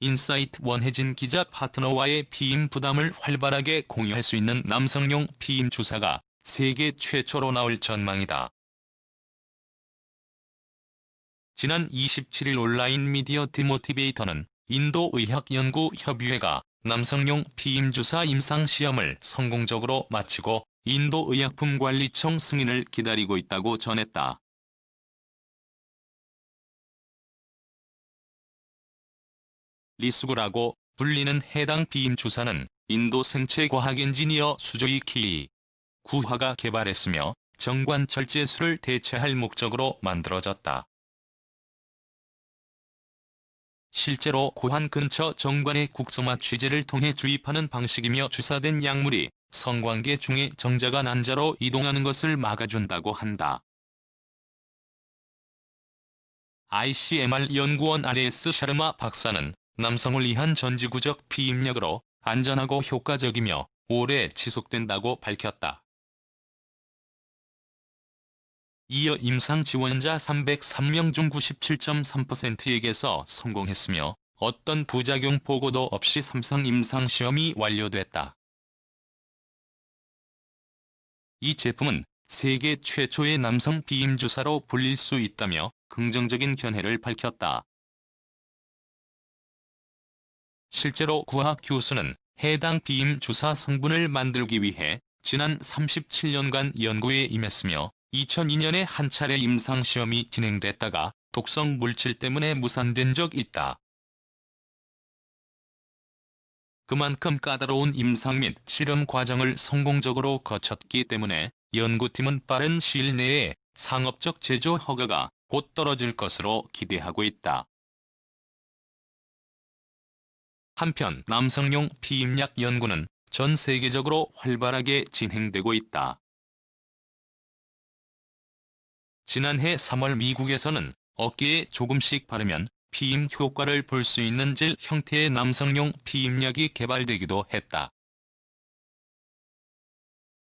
인사이트 원혜진 기자 파트너와의 피임 부담을 활발하게 공유할 수 있는 남성용 피임 주사가 세계 최초로 나올 전망이다. 지난 27일 온라인 미디어 디모티베이터는 인도의학연구협의회가 남성용 피임주사 임상시험을 성공적으로 마치고 인도의약품관리청 승인을 기다리고 있다고 전했다. 리스구라고 불리는 해당 비임주사는 인도 생체과학 엔지니어 수조이 키 구화가 개발했으며 정관 절제술을 대체할 목적으로 만들어졌다. 실제로 고환 근처 정관의 국소마 취재를 통해 주입하는 방식이며 주사된 약물이 성관계 중에 정자가 난자로 이동하는 것을 막아준다고 한다. ICMR 연구원 RS 샤르마 박사는 남성을 위한 전지구적 피임약으로 안전하고 효과적이며 오래 지속된다고 밝혔다. 이어 임상 지원자 303명 중 97.3%에게서 성공했으며 어떤 부작용 보고도 없이 삼상 임상시험이 완료됐다. 이 제품은 세계 최초의 남성 비임주사로 불릴 수 있다며 긍정적인 견해를 밝혔다. 실제로 구학 교수는 해당 비임 주사 성분을 만들기 위해 지난 37년간 연구에 임했으며 2002년에 한 차례 임상시험이 진행됐다가 독성 물질 때문에 무산된 적 있다. 그만큼 까다로운 임상 및 실험 과정을 성공적으로 거쳤기 때문에 연구팀은 빠른 시일 내에 상업적 제조 허가가 곧 떨어질 것으로 기대하고 있다. 한편 남성용 피임약 연구는 전 세계적으로 활발하게 진행되고 있다. 지난해 3월 미국에서는 어깨에 조금씩 바르면 피임 효과를 볼 수 있는 젤 형태의 남성용 피임약이 개발되기도 했다.